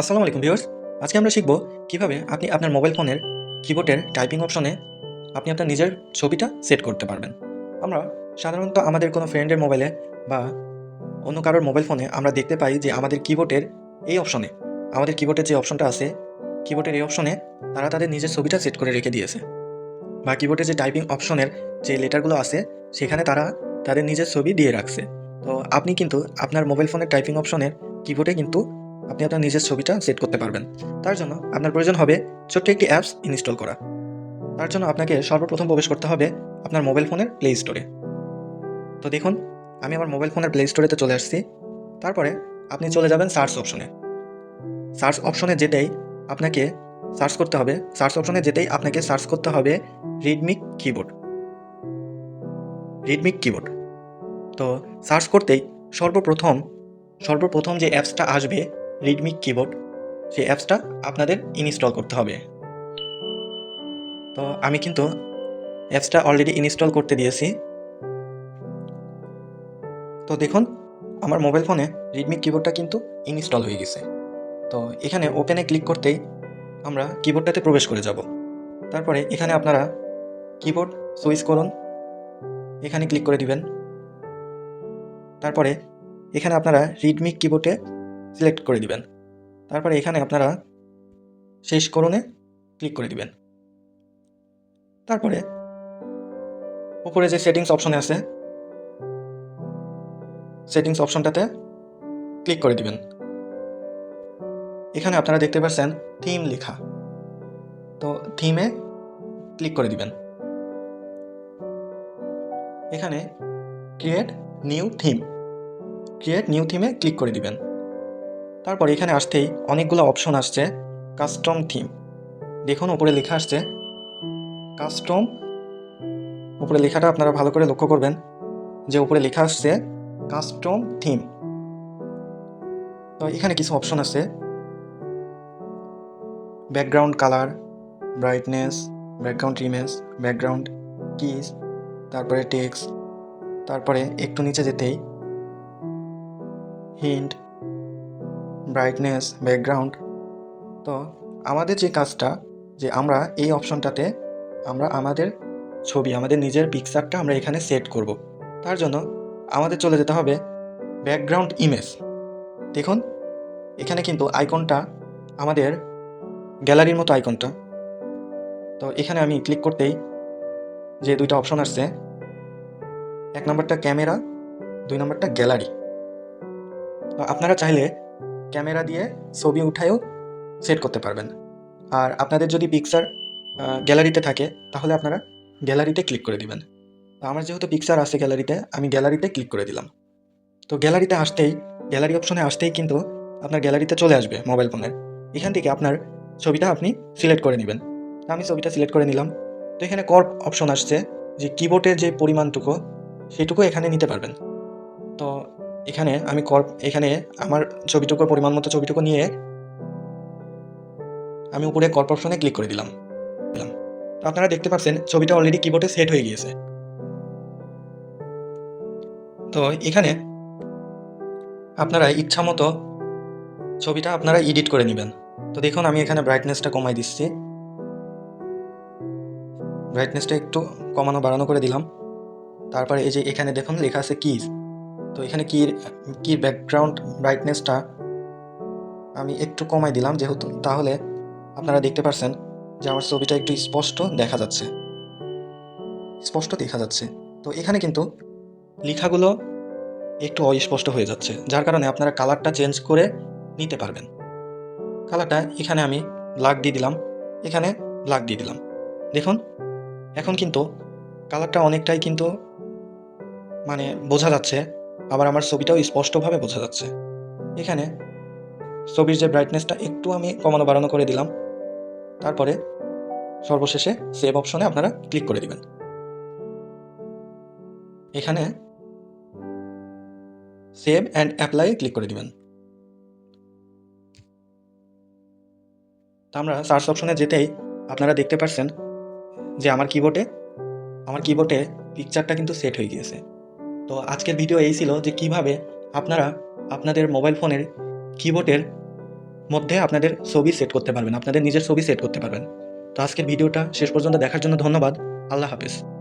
আসসালামু আলাইকুম, ভিউয়ার্স। আজকে আমরা শিখব কীভাবে আপনি আপনার মোবাইল ফোনের কিবোর্ডের টাইপিং অপশনে আপনি আপনার নিজের ছবিটা সেট করতে পারবেন। আমরা সাধারণত আমাদের কোনো ফ্রেন্ডের মোবাইলে বা অন্য কারোর মোবাইল ফোনে আমরা দেখতে পাই যে আমাদের কিবোর্ডের এই অপশনে আমাদের কিবোর্ডের যে অপশনটা আছে কিবোর্ডের এই অপশনে তারা তাদের নিজের ছবিটা সেট করে রেখে দিয়েছে। বা কিবোর্ডের যে টাইপিং অপশনের যে লেটারগুলো আছে, সেখানে তারা তাদের নিজের ছবি দিয়ে রাখছে। তো আপনি কিন্তু আপনার মোবাইল ফোনের টাইপিং অপশনের কিবোর্ডে কিন্তু আপনি আপনার নিজের ছবিটা সেট করতে পারবেন। তার জন্য আপনার প্রয়োজন হবে ছোট্ট একটি অ্যাপস ইনস্টল করা। তার জন্য আপনাকে সর্বপ্রথম প্রবেশ করতে হবে আপনার মোবাইল ফোনের প্লে স্টোরে তো দেখুন, আমি আমার মোবাইল ফোনের প্লে স্টোরেতে চলে আসছি। তারপরে আপনি চলে যাবেন সার্চ অপশনে সার্চ অপশনে যেতেই আপনাকে সার্চ করতে হবে। সার্চ অপশনে যেতেই আপনাকে সার্চ করতে হবে রিডমিক কিবোর্ড রিডমিক কিবোর্ড তো সার্চ করতেই সর্বপ্রথম সর্বপ্রথম যে অ্যাপসটা আসবে রিডমিক কিবোর্ড সেই অ্যাপসটা আপনাদের ইনস্টল করতে হবে। তো আমি কিন্তু অ্যাপসটা অলরেডি ইনস্টল করতে দিয়েছি। তো দেখুন, আমার মোবাইল ফোনে রিডমি কিবোর্ডটা কিন্তু ইনস্টল হয়ে গেছে। তো এখানে ওপেনে ক্লিক করতেই আমরা কিবোর্ডটাতে প্রবেশ করে যাব। তারপরে এখানে আপনারা কিবোর্ড সুইচ করুন। এখানে ক্লিক করে দিবেন। তারপরে এখানে আপনারা রিডমি কিবোর্ডে সিলেক্ট করে দিবেন। তারপরে এখানে আপনারা শেষ করুনে ক্লিক করে দিবেন। তারপরে উপরে যে সেটিংস অপশনে আছে সেটিংস অপশনটাতে ক্লিক করে দিবেন। এখানে আপনারা দেখতে পাচ্ছেন থিম লেখা। তো থিমে ক্লিক করে দিবেন। এখানে create new theme create new থিমে click করে দিবেন। তারপর এখানে আসতেই অনেকগুলো অপশন আসছে, কাস্টম থিম। দেখুন, উপরে লেখা আসছে, কাস্টম। উপরে লেখাটা আপনারা ভালো করে লক্ষ্য করবেন, যে উপরে লেখা আসছে, কাস্টম থিম। তো এখানে কিছু অপশন আছে। Background colour, brightness, background image, background keys তারপরে টেক্স তারপরে একটু নিচে যেতেই হিন্ট ব্রাইটনেস ব্যাকগ্রাউন্ড তো আমাদের যে কাজটা, যে আমরা এই অপশনটাতে আমরা আমাদের ছবি, আমাদের নিজের পিকচারটা আমরা এখানে সেট করব। তার জন্য আমাদের চলে যেতে হবে ব্যাকগ্রাউন্ড ইমেজ দেখুন, এখানে কিন্তু আইকনটা আমাদের গ্যালারির মতো আইকনটা তো এখানে আমি ক্লিক করতেই যে দুইটা অপশন আসছে, এক নম্বরটা ক্যামেরা দুই নম্বরটা গ্যালারি তো আপনারা চাইলে ক্যামেরা দিয়ে ছবি উঠায়ও সেট করতে পারবেন। আর আপনাদের যদি পিকচার গ্যালারিতে থাকে, তাহলে আপনারা গ্যালারিতে ক্লিক করে দিবেন। তো আমার যেহেতু পিকচার আছে গ্যালারিতে আমি গ্যালারিতে ক্লিক করে দিলাম। তো গ্যালারিতে আসতেই গ্যালারি অপশনে আসতেই কিন্তু আপনার গ্যালারিতে চলে আসবে মোবাইল ফোনের এখান থেকে আপনার ছবিটা আপনি সিলেক্ট করে নেবেন। আমি ছবিটা সিলেক্ট করে নিলাম। তো এখানে কর্প অপশন আসছে যে কিবোর্ডের যে পরিমাণটুকু, সেটুকু এখানে নিতে পারবেন। তো এখানে আমি কর্প এখানে আমার ছবিটুকুর পরিমাণ মতো ছবিটুকু নিয়ে আমি উপরে কর্প ক্লিক করে দিলাম। দিলাম। আপনারা দেখতে পাচ্ছেন, ছবিটা অলরেডি কিবোর্ডে সেট হয়ে গিয়েছে। তো এখানে আপনারা ইচ্ছা মতো ছবিটা আপনারা এডিট করে নেবেন। তো দেখুন, আমি এখানে ব্রাইটনেসটা কমাই দিচ্ছি। ব্রাইটনেসটা একটু কমানো, বাড়ানো করে দিলাম। তারপরে এই যে এখানে দেখুন, লেখা আছে কিজ তো এখানে কির কির ব্যাকগ্রাউন্ড ব্রাইটনেসটা আমি একটু কমাই দিলাম যেহেতু, তাহলে আপনারা দেখতে পারছেন যে আমার ছবিটা একটু স্পষ্ট দেখা যাচ্ছে। স্পষ্ট দেখা যাচ্ছে। তো এখানে কিন্তু লেখাগুলো একটু অস্পষ্ট হয়ে যাচ্ছে, যার কারণে আপনারা কালারটা চেঞ্জ করে নিতে পারবেন। কালারটা এখানে আমি ব্ল্যাক দিয়ে দিলাম, এখানে ব্ল্যাক দিয়ে দিলাম। দেখুন, এখন কিন্তু কালারটা অনেকটাই কিন্তু মানে বোঝা যাচ্ছে আবার আমার ছবিটাও স্পষ্টভাবে বোঝা যাচ্ছে। এখানে ছবির যে ব্রাইটনেসটা একটু আমি কমানো বাড়ানো করে দিলাম। তারপরে সর্বশেষে সেভ অপশনে আপনারা ক্লিক করে দিবেন। এখানে সেভ অ্যান্ড অ্যাপ্লাই ক্লিক করে দিবেন। আমরা সার্চ অপশনে যেতেই আপনারা দেখতে পাচ্ছেন যে আমার কিবোর্ডে আমার কিবোর্ডে পিকচারটা কিন্তু সেট হয়ে গিয়েছে। তো আজকের ভিডিও এই ছিল যে কীভাবে আপনারা আপনাদের মোবাইল ফোনের কিবোর্ডের মধ্যে আপনাদের ছবি সেট করতে পারবেন, আপনাদের নিজের ছবি সেট করতে পারবেন। তো আজকের ভিডিওটা শেষ পর্যন্ত দেখার জন্য ধন্যবাদ। আল্লাহ হাফিজ।